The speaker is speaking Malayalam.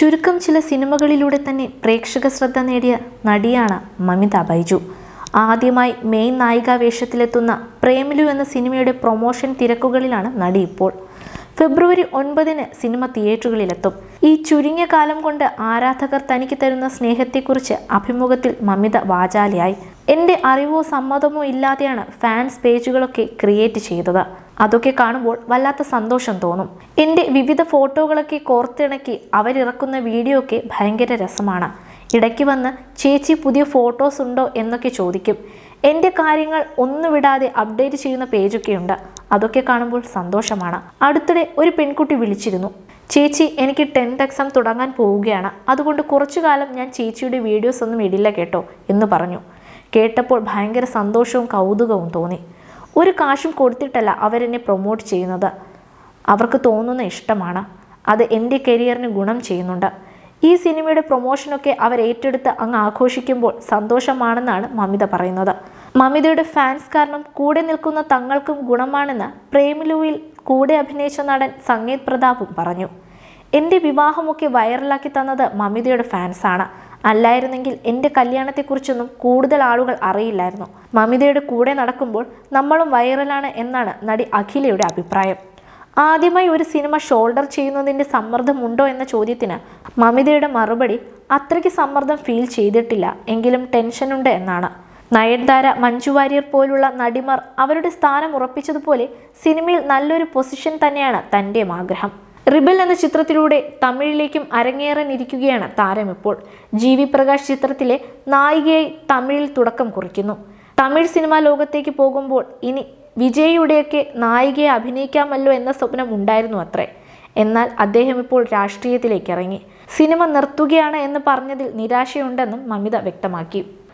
ചുരുക്കം ചില സിനിമകളിലൂടെ തന്നെ പ്രേക്ഷക ശ്രദ്ധ നേടിയ നടിയാണ് മമിത ബൈജു. ആദ്യമായി മെയിൻ നായികാ വേഷത്തിലെത്തുന്ന പ്രേമിലു എന്ന സിനിമയുടെ പ്രൊമോഷൻ തിരക്കുകളിലാണ് നടി ഇപ്പോൾ. ഫെബ്രുവരി ഒൻപതിന് സിനിമ തിയേറ്ററുകളിലെത്തും. ഈ ചുരുങ്ങിയ കാലം കൊണ്ട് ആരാധകർ തനിക്ക് തരുന്ന സ്നേഹത്തെക്കുറിച്ച് അഭിമുഖത്തിൽ മമിത വാചാലിയായി. എന്റെ അറിവോ സമ്മതമോ ഇല്ലാതെയാണ് ഫാൻസ് പേജുകളൊക്കെ ക്രിയേറ്റ് ചെയ്തത്. അതൊക്കെ കാണുമ്പോൾ വല്ലാത്ത സന്തോഷം തോന്നും. എന്റെ വിവിധ ഫോട്ടോകളൊക്കെ കോർത്തിണക്കി അവരിറക്കുന്ന വീഡിയോ ഒക്കെ ഭയങ്കര രസമാണ്. ഇടയ്ക്ക് വന്ന് ചേച്ചി പുതിയ ഫോട്ടോസ് ഉണ്ടോ? എന്നൊക്കെ ചോദിക്കും. എന്റെ കാര്യങ്ങൾ ഒന്നും വിടാതെ അപ്ഡേറ്റ് ചെയ്യുന്ന പേജൊക്കെ ഉണ്ട്. അതൊക്കെ കാണുമ്പോൾ സന്തോഷമാണ്. അടുത്തിടെ ഒരു പെൺകുട്ടി വിളിച്ചിരുന്നു. ചേച്ചി എനിക്ക് ടെൻത്ത് എക്സാം തുടങ്ങാൻ പോവുകയാണ്. അതുകൊണ്ട് കുറച്ചു കാലം ഞാൻ ചേച്ചിയുടെ വീഡിയോസ് ഒന്നും ഇടില്ല കേട്ടോ എന്ന് പറഞ്ഞു. കേട്ടപ്പോൾ ഭയങ്കര സന്തോഷവും കൗതുകവും തോന്നി. ഒരു കാശും കൊടുത്തിട്ടല്ല അവരെന്നെ പ്രൊമോട്ട് ചെയ്യുന്നത്. അവർക്ക് തോന്നുന്ന ഇഷ്ടമാണ്. അത് എന്റെ കരിയറിന് ഗുണം ചെയ്യുന്നുണ്ട്. ഈ സിനിമയുടെ പ്രൊമോഷനൊക്കെ അവർ ഏറ്റെടുത്ത് അങ്ങ് ആഘോഷിക്കുമ്പോൾ സന്തോഷമാണെന്നാണ് മമിത പറയുന്നത്. മമിതയുടെ ഫാൻസ് കാരണം കൂടെ നിൽക്കുന്ന തങ്ങൾക്കും ഗുണമാണെന്ന് പ്രേമിലുവിൽ കൂടെ അഭിനയിച്ച നടൻ സംഗീത് പ്രതാപും പറഞ്ഞു. എന്റെ വിവാഹമൊക്കെ വൈറലാക്കി തന്നത് മമിതയുടെ ഫാൻസാണ് അല്ലായിരുന്നെങ്കിൽ എന്റെ കല്യാണത്തെക്കുറിച്ചൊന്നും കൂടുതൽ ആളുകൾ അറിയില്ലായിരുന്നു. മമിതയുടെ കൂടെ നടക്കുമ്പോൾ നമ്മളും വൈറലാണ് എന്നാണ് നടി അഖിലയുടെ അഭിപ്രായം. ആദ്യമായി ഒരു സിനിമ ഷോൾഡർ ചെയ്യുന്നതിന്റെ സമ്മർദ്ദമുണ്ടോ എന്ന ചോദ്യത്തിന് മമിതയുടെ മറുപടി അത്രയ്ക്ക് സമ്മർദ്ദം ഫീൽ ചെയ്തിട്ടില്ല എങ്കിലും ടെൻഷനുണ്ട് എന്നാണ്. നയൻതാര മഞ്ജു വാര്യർ പോലുള്ള നടിമാർ അവരുടെ സ്ഥാനം ഉറപ്പിച്ചതുപോലെ സിനിമയിൽ നല്ലൊരു പൊസിഷൻ തന്നെയാണ് തന്റെയും ആഗ്രഹം. റിബൽ എന്ന ചിത്രത്തിലൂടെ തമിഴിലേക്കും അരങ്ങേറാനിരിക്കുകയാണ് താരം ഇപ്പോൾ. ജി വി പ്രകാശ് ചിത്രത്തിലെ നായികയായി തമിഴിൽ തുടക്കം കുറിക്കുന്നു. തമിഴ് സിനിമാ ലോകത്തേക്ക് പോകുമ്പോൾ ഇനി വിജയിയുടെയൊക്കെ നായികയെ അഭിനയിക്കാമല്ലോ എന്ന സ്വപ്നം ഉണ്ടായിരുന്നു അത്രേ. എന്നാൽ അദ്ദേഹം ഇപ്പോൾ രാഷ്ട്രീയത്തിലേക്ക് ഇറങ്ങി. സിനിമ നിർത്തുകയാണ് എന്ന് പറഞ്ഞതിൽ നിരാശയുണ്ടെന്നും മമിത വ്യക്തമാക്കി.